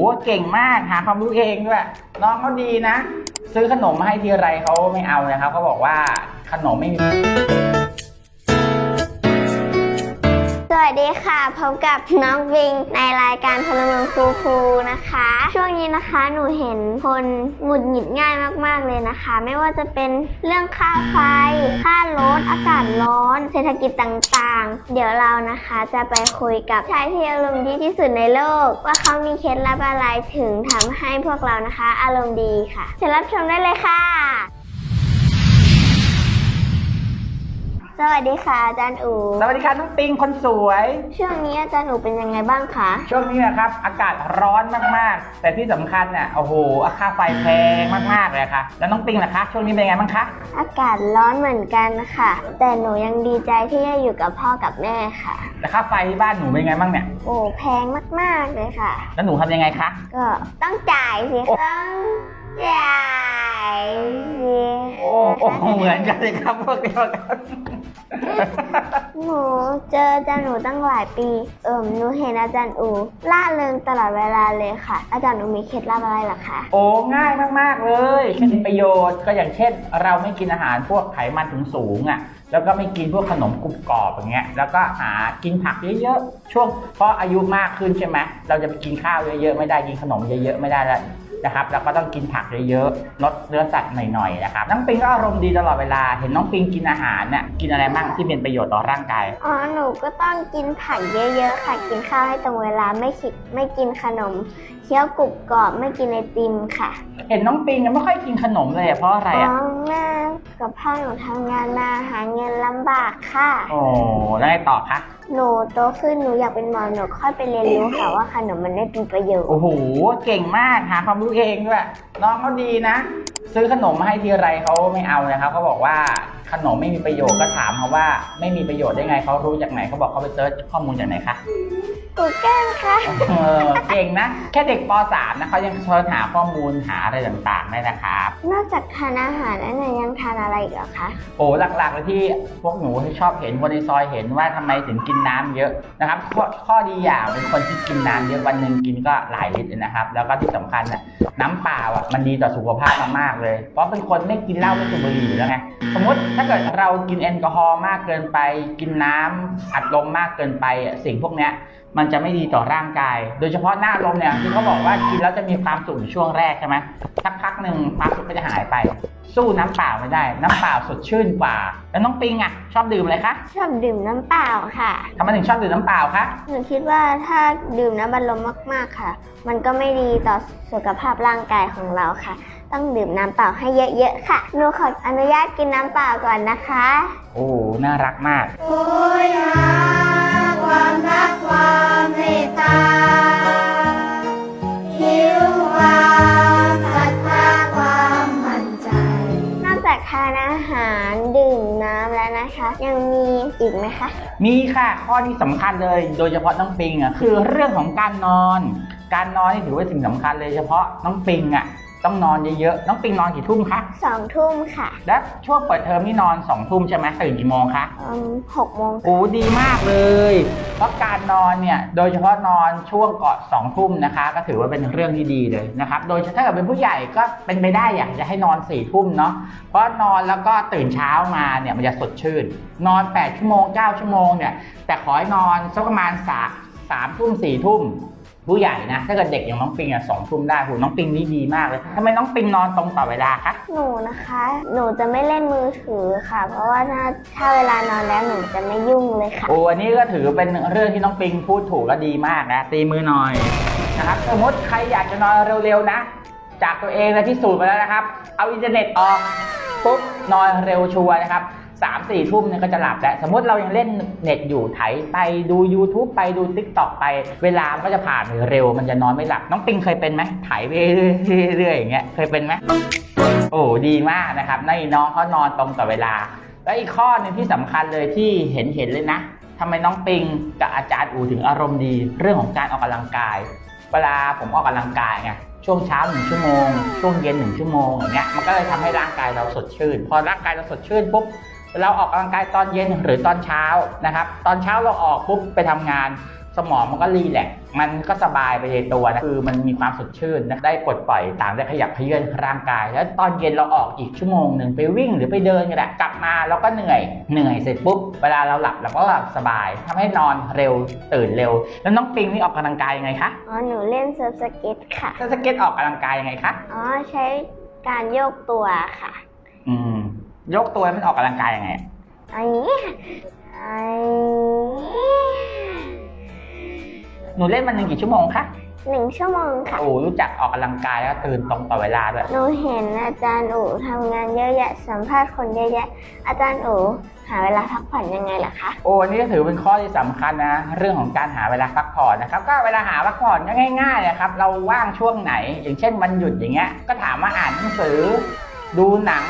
โอ้เก่งมากหาความรู้เองด้วยน้องเขาดีนะ ซื้อขนมมาให้ทีไรเขาไม่เอานะครับเขาบอกว่าขนมไม่มี วัสดีค่ะ พบกับน้องวิงในรายการพลเมืองครูครูนะคะ ช่วงนี้นะคะหนูเห็นคนหงุดหงิดง่ายมากๆเลยนะคะ ไม่ว่าจะเป็นเรื่องค่าไฟ ค่ารถอากาศร้อน เศรษฐกิจต่างๆ เดี๋ยวเรานะคะจะไปคุยกับชายที่อารมณ์ดีที่สุดในโลก ว่าเขามีเคล็ดลับอะไรถึงทำให้พวกเรานะคะ อารมณ์ดีค่ะเชิญรับชมได้เลยค่ะ สวัสดีค่ะอาจารย์อูสวัสดีครับน้องปิงคนสวย ช่วงนี้อาจารย์อูเป็นยังไงบ้างคะ ช่วงนี้นะครับ อากาศร้อนมากๆ แต่ที่สำคัญเนี่ยโอ้โหค่าไฟแพงมากๆเลยค่ะ แล้วน้องปิงล่ะคะช่วงนี้เป็นไงบ้างคะอากาศร้อนเหมือนกันค่ะ แต่หนูยังดีใจที่ได้อยู่กับพ่อกับแม่ค่ะแล้วค่าไฟที่บ้านหนูเป็นไงบ้างเนี่ยโอ้แพงมากๆเลยค่ะ แล้วหนูทำยังไงคะ ก็ต้องจ่ายสิโอ้ ต้องจ่ายสิโอ้โอ้เหมือนกันเลยครับพวกเดียวกัน หนูเจออาจารย์หนูตั้งหลายปี เอิมหนูเห็นอาจารย์อูล่าเริงตลอดเวลาเลยค่ะ อาจารย์หนูมีเคล็ดลับอะไรเหรอคะโอ้ง่ายมาก ๆ เลยแค่มีประโยชน์ก็อย่างเช่น เราไม่กินอาหารพวกไขมันถึงสูงๆอะ แล้วก็ไม่กินพวกขนมกรุบกรอบอย่างเงี้ย แล้วก็หากินผักเยอะๆ ช่วงเพราะอายุมากขึ้นใช่ไหมเราจะไปกินข้าวเยอะๆไม่ได้กินขนมเยอะๆไม่ได้แล้ว นะครับแล้วก็ต้องกินผักเยอะๆลดเนื้อสัตว์หน่อยๆนะครับน้องปิงก็อารมณ์ดีตลอดเวลาเห็นน้องปิงกินอาหารน่ะกินอะไรบ้างที่เป็นประโยชน์ต่อร่างกายอ๋อหนูก็ต้องกินผักเยอะๆค่ะกินข้าวให้ตรงเวลาไม่คิดไม่กินขนมเคี้ยวกรุบกรอบไม่กินไอติมค่ะเห็นน้องปิงยังไม่ค่อยกินขนมเลยอะเพราะอะไรอ๋อะอแม่กับพ่อหนูทำงานมาหาเงินลำบากค่ะโอ้แล้วไงต่อคะ หนูโตขึ้นหนูอยากเป็นหมอหนูค่อยไปเรียนรู้ค่ะว่าขนมมันได้เป็นประโยชน์ โอ้โห เก่งมากหาความรู้เองด้วยน้องเขาดีนะ ซื้อขนมมาให้ทีไรเขาไม่เอานะครับเขาบอกว่า ขนมไม่มีประโยชน์ก็ถามเขาว่า ไม่มีประโยชน์ได้ไงเขารู้จากไหนเขาบอกเขาไปเซิร์ชข้อมูลจากไหนคะกูเก้งค่ะ เออเก่งนะ แค่เด็กป .3 นะเขายังเซิร์ชหาข้อมูลหาอะไรต่างๆได้นะครับ นอกจากทานอาหารแล้วเนี่ยยังทานอะไรอีกเหรอคะ โอ้หลักๆเลยที่พวกหนูที่ชอบเห็นคนในซอยเห็นว่าทำไมถึงกินน้ำเยอะนะครับข้อข้อดีอย่างเป็นคนที่กินน้ำเยอะวันหนึ่งกินก็หลายลิตรเลยนะครับ แล้วก็ที่สำคัญน่ะน้ำเปล่าอะมันดีต่อสุขภาพมากๆเลย เพราะเป็นคนไม่กินเหล้าไม่สูบบุหรี่อยู่แล้วไงสมมติถ้าเกิดเรากินแอลกอฮอล์มากเกินไป กินน้ำอัดลมมากเกินไปสิ่งพวกเนี้ย มันจะไม่ดีต่อร่างกาย โดยเฉพาะหน้าลมเนี่ยที่เขาบอกว่ากินแล้วจะมีความสุขอยู่ช่วงแรกใช่ไหมสักพักหนึ่งความสุขก็จะหายไป สู้น้ำเปล่าไม่ได้ น้ำเปล่าสดชื่นกว่า แล้วน้องปิงอะชอบดื่มอะไรคะชอบดื่มน้ำเปล่าค่ะทำไมถึงชอบดื่มน้ำเปล่าคะหนูคิดว่าถ้าดื่มน้ำบัลลมมากๆค่ะ มันก็ไม่ดีต่อสุขภาพร่างกายของเราค่ะ ต้องดื่มน้ำเปล่าให้เยอะๆค่ะหนูขออนุญาตกินน้ำเปล่าก่อนนะคะ โอ้น่ารักมาก โอยหา ความรักความเมตตาหิวความศรัทธาความมั่นใจ นอกจากทานอาหารดื่มน้ำแล้วนะคะ ยังมีอีกไหมคะ มีค่ะข้อที่สำคัญเลย โดยเฉพาะน้องปิงอะคือเรื่องของการนอน การนอนนี่ถือว่าสิ่งสำคัญเลยเฉพาะน้องปิงอะ ต้องนอนเยอะๆ น้องปิงนอนกี่ทุ่มคะสองทุ่มค่ะ และช่วงเปิดเทอมนี่นอนสองทุ่มใช่ไหมตื่นกี่โมงคะอืมหกโมงโอ้ดีมากเลย เพราะการนอนเนี่ย โดยเฉพาะนอนช่วงก่อนสองทุ่มนะคะ ก็ถือว่าเป็นเรื่องที่ดีเลยนะครับ โดยถ้าเกิดเป็นผู้ใหญ่ก็เป็นไปได้อยากจะให้นอนสี่ทุ่มเนาะ เพราะนอนแล้วก็ตื่นเช้ามาเนี่ยมันจะสดชื่น นอน8ชั่วโมง9ชั่วโมงเนี่ย แต่ขอให้นอนสักประมาณสามสามทุ่มสี่ทุ่ม ผู้ใหญ่นะ ถ้าเกิดเด็กอย่างน้องปิงอะสองทุ่มได้โหน้องปิงนี่ดีมากเลยทำไมน้องปิงนอนตรงต่อเวลาคะหนูนะคะ หนูจะไม่เล่นมือถือค่ะ เพราะว่าถ้าถ้าเวลานอนแล้วหนูจะไม่ยุ่งเลยค่ะ โอ้อันนี้ก็ถือเป็นเรื่องที่น้องปิงพูดถูกก็ดีมากนะตีมือหน่อยนะครับสมมติใครอยากจะนอนเร็วๆนะ จากตัวเองนะพิสูจน์มาแล้วนะครับ เอาอินเทอร์เน็ตออกปุ๊บนอนเร็วชัวร์นะครับ สามสี่ทุ่มเนี่ยก็จะหลับแล้ว สมมติเรายังเล่นเน็ตอยู่ไถไปดู YouTube ไปดู Tik t o อกไป เวลามันก็จะผ่านไปเร็ว มันจะนอนไม่หลับ น้องปิงเคยเป็นไหมไถไปเรื่อยๆอย่างเงี้ยเคยเป็นไหมโอ้ดีมากนะครับในน้องเขานอนตรงต่อเวลา แล้วอีกข้อหนึ่งที่สำคัญเลยที่เห็นเห็นเลยนะทำไมน้องปิงกับอาจารย์อูถึงอารมณ์ดี เรื่องของการออกกำลังกาย เวลาผมออกกำลังกายไงช่วงเช้าหนึ่งชั่วโมง ช่วงเย็นหนึ่งชั่วโมงอย่างเงี้ยมันก็เลยทำให้ร่างกายเราสดชื่น พอร่างกายเราสดชื่นปุ๊บ เราออกกำลังกายตอนเย็นหรือตอนเช้านะครับ ตอนเช้าเราออกปุ๊บไปทำงานสมองมันก็รีแลกซ์มันก็สบายไปในตัวนะคือมันมีความสดชื่นนะได้ปลดปล่อยต่างได้ขยับเขยื้อนร่างกาย แล้วตอนเย็นเราออกอีกชั่วโมงหนึ่งไปวิ่งหรือไปเดินก็ได้กลับมาเราก็เหนื่อยเหนื่อยเสร็จปุ๊บเวลาเราหลับเราก็หลับสบายทำให้นอนเร็วตื่นเร็ว แล้วน้องปิงนี่ออกกำลังกายยังไงคะอ๋อหนูเล่นเซิร์ฟสเก็ตค่ะถ้าสเก็ตออกกำลังกายยังไงคะอ๋อใช้การโยกตัวค่ะ อืม ยกตัวให้มันออกกำลังกายยังไงอันนี้ค่ะอันนี้หนูเล่นมันหนึ่งกี่ชั่วโมงคะหนึ่งชั่วโมงค่ะ โอ้รู้จักออกกำลังกายแล้วตื่นตรงต่อเวลาด้วย หนูเห็นอาจารย์อู๋ทำงานเยอะแยะสัมภาษณ์คนเยอะแยะ อาจารย์อู๋หาเวลาพักผ่อนยังไงล่ะคะ โอ้อันนี่ก็ถือเป็นข้อที่สำคัญนะ เรื่องของการหาเวลาพักผ่อนนะครับ ก็เวลาหาพักผ่อนก็ง่ายๆนะครับ เราว่างช่วงไหน อย่างเช่นวันหยุดอย่างเงี้ย ก็ถามว่าอ่านหนังสือ ดูหนัง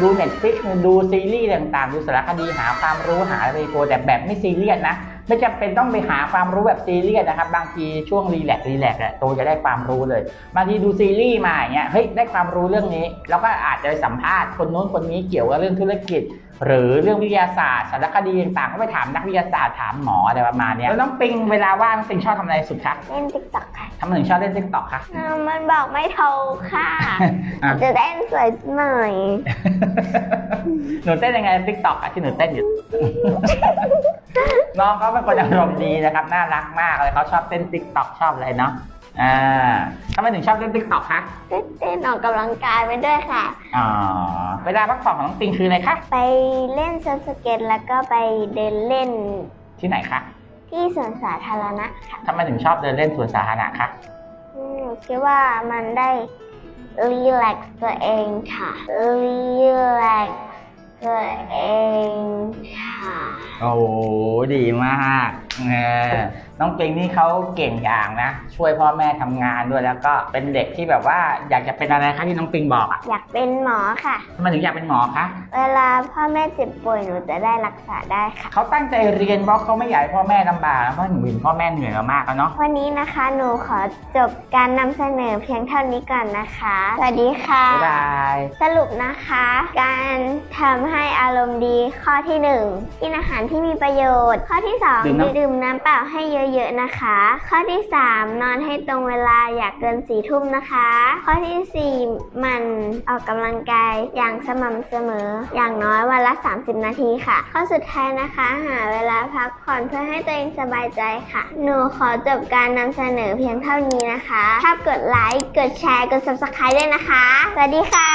ดูเน็ตฟลิกดูซีรีส์ต่างๆ ดูสารคดีหาความรู้หาอะไรตัวแต่แบบไม่ซีเรียสนะ ไม่จำเป็นต้องไปหาความรู้แบบซีเรียสนะครับ บางทีช่วงรีแลกซ์รีแลกซ์อะตัวจะได้ความรู้เลย บางทีดูซีรีส์มาอย่างเงี้ยเฮ้ยได้ความรู้เรื่องนี้ แล้วก็อาจจะไปสัมภาษณ์คนนู้นคนนี้เกี่ยวกับเรื่องธุรกิจ หรือเรื่องวิทยาศาสตร์สารคดีต่างๆก็ไปถามนักวิทยาศาสตร์ถามหมออะไรประมาณเนี้ยแล้วน้องปิงเวลาว่างน้องปิงชอบทำอะไรสุดคะเล่นติ๊กต็อกค่ะทำไมถึงชอบเล่นติ๊กต็อกคะอ่ามันบอกไม่ถูกค่ะอะ จะเต้นสวยหน่อยหนูเต้นยังไงติ๊กต็อกอะที่หนูเต้นอยู่น้องเขาเป็นคนอารมณ์ดีนะครับ น่ารักมากเลยเขาชอบเต้นติ๊กต็อกชอบอะไรเนาะอ่าทำไมถึงชอบเล่นติ๊กต็อกคะเต้นออกกำลังกายไปด้วยค่ะ อ๋อ เวลาพักผ่อนของน้องปิงคืออะไรคะ ไปเล่นเซิร์ฟสเก็ตแล้วก็ไปเดินเล่น ที่ไหนคะ ที่สวนสาธารณะค่ะทำไมถึงชอบเดินเล่นสวนสาธารณะคะอืมหนูคิดว่ามันได้รีแลกซ์ตัวเองค่ะรีแลกซ์ ตัวเองค่ะ โอ้โหดีมาก น้องปิงนี่เขาเก่งอย่างนะ ช่วยพ่อแม่ทำงานด้วยแล้วก็เป็นเด็กที่แบบว่าอยากจะเป็นอะไรคะที่น้องปิงบอกอะอยากเป็นหมอค่ะทำไมถึงอยากเป็นหมอคะเวลาพ่อแม่เจ็บป่วยหนูจะได้รักษาได้ค่ะเขาตั้งใจเรียนเพราะเขาไม่อยากให้พ่อแม่ลำบากเพราะหนูเห็นพ่อแม่เหนื่อยมามากแล้วเนาะวันนี้นะคะหนูขอจบการนำเสนอเพียงเท่านี้ก่อนนะคะ สวัสดีค่ะบ๊ายบายสรุปนะคะ การทำให้อารมณ์ดีข้อที่ 1 กินอาหารที่มีประโยชน์ ข้อที่2ดื่มน้ำดื่มน้ำเปล่าให้เยอะๆนะคะ ข้อที่ 3 นอนให้ตรงเวลาอย่าเกินสี่ทุ่มนะคะ ข้อทีสี่ 4 มันออกกำลังกายอย่างสม่ำเสมอ อย่างน้อยวันละ 30 นาทีค่ะ ข้อสุดท้ายนะคะ หาเวลาพักผ่อนเพื่อให้ตัวเองสบายใจค่ะ หนูขอจบการนำเสนอเพียงเท่านี้นะคะถ้ากดไลค์กดแชร์กด subscribe ด้วยนะคะ สวัสดีค่ะ